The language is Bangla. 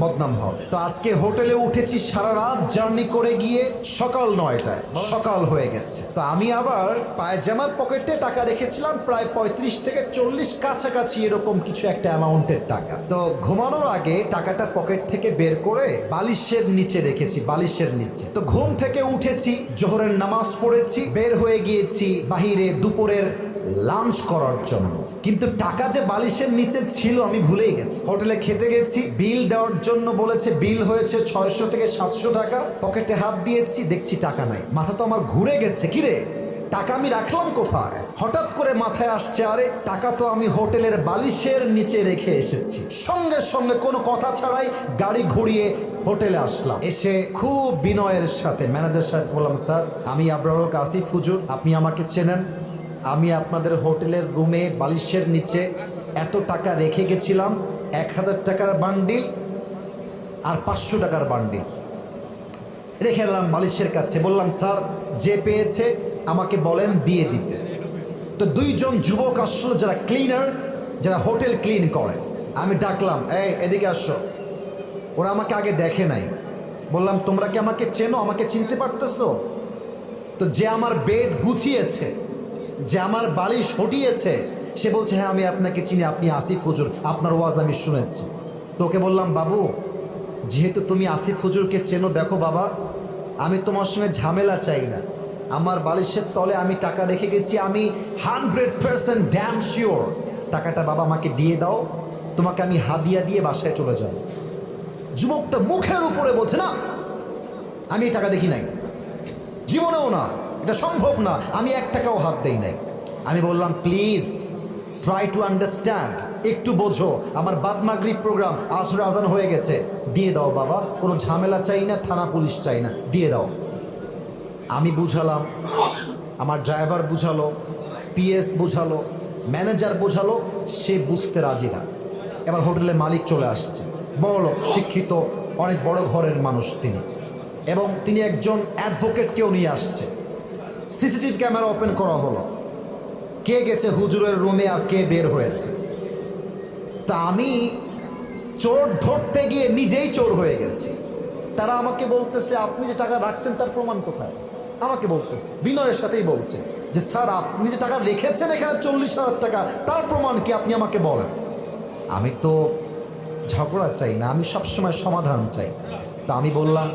বদনাম হবে। তো আজকে হোটেলে উঠেছি সারা রাত জার্নি করে গিয়ে সকাল নয়টায়। সকাল হয়ে গেছে। তো আমি আবার পায়জামার পকেটে টাকা রেখেছিলাম, প্রায় পঁয়ত্রিশ থেকে চল্লিশ কাছাকাছি এরকম কিছু একটা অ্যামাউন্টের টাকা। তো ঘুমানোর আগে টাকাটা পকেট থেকে বের করে বালিশের নিচে রেখেছি, বালিশের নিচে। তো ঘুম থেকে উঠেছি, জোহরের নামাজ পড়েছি, বের হয়ে গিয়েছি বাহিরে দুপুরের লাঞ্চ করার জন্য। কিন্তু টাকা যে বালিশের নিচে ছিল, আমি ভুলেই গেছি। হোটেলে খেতে গেছি, বিল দেওয়ার জন্য বলেছে, বিল হয়েছে ছয়শো থেকে সাতশো টাকা। পকেটে হাত দিয়েছি, দেখছি টাকা নাই। মাথা তো আমার ঘুরে গেছে কিরে টাকা আমি রাখলাম কোথায়? হঠাৎ করে মাথায় আসছে, আরে, টাকা তো আমি হোটেলের বালিশের নিচে রেখে এসেছি। সঙ্গে সঙ্গে কোনো কথা ছাড়াই গাড়ি ঘুরিয়ে হোটেলে আসলাম। এসে খুব বিনয়ের সাথে, ম্যানেজার সাহেব বললাম, স্যার, আমি আবরারুল কাসিফ হুজুর, আপনি আমাকে চেনেন? আমি আপনাদের হোটেলের রুমে বালিশের নিচে এত টাকা রেখে গেছিলাম, এক হাজার টাকার বান্ডিল আর পাঁচশো টাকার বান্ডিল। রেখে এলাম বালিশের কাছে, বললাম, স্যার, যে পেয়েছে আমাকে বলেন দিয়ে দিতে। তো দুইজন যুবক আসলো যারা ক্লিনার যারা হোটেল ক্লিন করে। আমি ডাকলাম, এই, এদিকে আসো। ওরা আমাকে আগে দেখে নাই। বললাম, তোমরা কি আমাকে চেনো? আমাকে চিনতে পারতেছো? তো যে আমার বেড গুছিয়েছে যে আমার বালিশ হটিয়েছে। সে বলছে হ্যাঁ আমি আপনাকে চিনি, আপনি আসিফ হুজুর, আপনার ওয়াজ আমি শুনেছি। তোকে বললাম, বাবু, যেহেতু তুমি আসিফ হুজুরকে চেনো, দেখো বাবা, আমি তোমার সঙ্গে ঝামেলা চাই না। আমার বালিশের তলে আমি টাকা রেখে গেছি, আমি হান্ড্রেড পার্সেন্ট ড্যাম শিওর টাকাটা বাবা আমাকে দিয়ে দাও, তোমাকে আমি হাদিয়া দিয়ে বাসায় চলে যাব। যুবকটা মুখের উপরে বলছে, না, আমি টাকা দেখি নাই। জীবনেও না। এটা সম্ভব না। আমি এক টাকাও হাত দেই নাই। আমি বললাম প্লিজ ট্রাই টু আন্ডারস্ট্যান্ড একটু বোঝো। আমার বাদমাগরি প্রোগ্রাম আসর আজান হয়ে গেছে। দিয়ে দাও বাবা, কোনো ঝামেলা চাই না, থানা পুলিশ চাই না। দিয়ে দাও। আমি বুঝালাম। আমার ড্রাইভার বুঝালো। পিএস বুঝালো। ম্যানেজার বোঝালো। সে বুঝতে রাজি না। এবার হোটেলের মালিক চলে আসছে। বড় শিক্ষিত, অনেক বড় ঘরের মানুষ তিনি। এবং তিনি একজন অ্যাডভোকেটকেও নিয়ে আসছে। সিসিটিভি ক্যামেরা ওপেন করা হলো। কে গেছে হুজুরের রুমে আর কে বের হয়েছে? তা আমি চোর ধরতে গিয়ে নিজেই চোর হয়ে গেছি। তারা আমাকে বলতেছে, আপনি যে টাকা রাখছেন তার প্রমাণ কোথায়? আমাকে বলতেছে, বিনয়ের সাথেই বলছে যে, স্যার, আপনি যে টাকা রেখেছেন এখানে চল্লিশ হাজার টাকা, তার প্রমাণ কি আপনি আমাকে বলেন? আমি তো ঝগড়া চাই না, আমি সবসময় সমাধান চাই। তা আমি বললাম